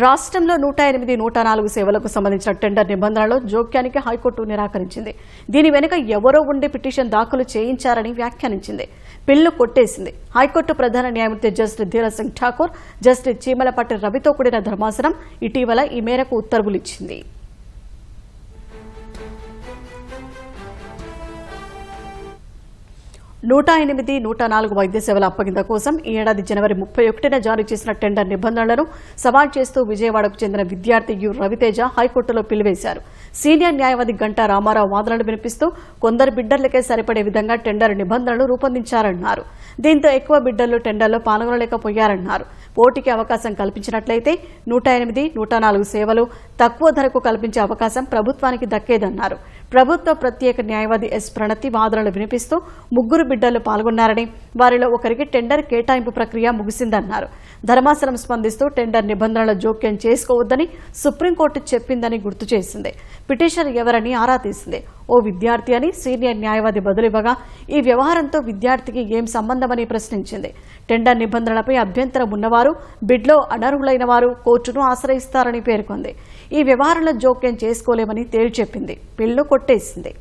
రాష్ట్రంలో నూట ఎనిమిది నూట నాలుగు సేవలకు సంబంధించిన టెండర్ నిబంధనలో జోక్యానికి హైకోర్టు నిరాకరించింది. దీని వెనుక ఎవరో ఉండి పిటిషన్ దాఖలు చేయించారని వ్యాఖ్యానించింది. పిల్లు కొట్టేసింది. హైకోర్టు ప్రధాన న్యాయమూర్తి జస్టిస్ ధీరజ్ సింగ్ ఠాకూర్ జస్టిస్ చీమలపట్టి రవితో కూడిన ధర్మాసనం ఇటీవల ఈ మేరకు ఉత్తర్వులిచ్చింది. నూట ఎనిమిది నూట నాలుగు వైద్య సేవల అప్పగింత కోసం ఈ ఏడాది జనవరి ముప్పై ఒకటిన జారీ చేసిన టెండర్ నిబంధనలను సవాల్ చేస్తూ విజయవాడకు చెందిన విద్యార్థి యు. రవితేజ హైకోర్టులో పిలివేశారు. సీనియర్ న్యాయవాది గంటా రామారావు వాదనలు వినిపిస్తూ కొందరు బిడ్డర్లకే సరిపడే విధంగా టెండర్ నిబంధనలు రూపొందించారన్నారు. దీంతో ఎక్కువ బిడ్డర్లు టెండర్లో పాల్గొనలేకపోయారన్నారు. పోటీకి అవకాశం కల్పించినట్లయితే నూట ఎనిమిది నూట నాలుగు సేవలు తక్కువ ధరకు కల్పించే అవకాశం ప్రభుత్వానికి దక్కేదన్నారు. ప్రభుత్వ ప్రత్యేక న్యాయవాది ఎస్. ప్రణతి వాదనలు వినిపిస్తూ ముగ్గురు బిడ్డలు పాల్గొన్నారని వారిలో ఒకరికి టెండర్ కేటాయింపు ప్రక్రియ ముగిసిందన్నారు. ధర్మాసనం స్పందిస్తూ టెండర్ నిబంధనల జోక్యం చేసుకోవద్దని సుప్రీంకోర్టు చెప్పిందని గుర్తు చేసింది. పిటిషన్ ఎవరని ఆరా తీసింది. ఓ విద్యార్థి అని సీనియర్ న్యాయవాది బదులివ్వగా ఈ వ్యవహారంతో విద్యార్థికి ఏం సంబంధమని ప్రశ్నించింది. టెండర్ నిబంధనలపై అభ్యంతరం ఉన్నవారు బిడ్లో అనర్హులైన వారు కోర్టును ఆశ్రయిస్తారని పేర్కొంది. ఈ వ్యవహారంలో జోక్యం చేసుకోలేమని తేల్చెప్పింది. పిల్లు కొట్టేసింది.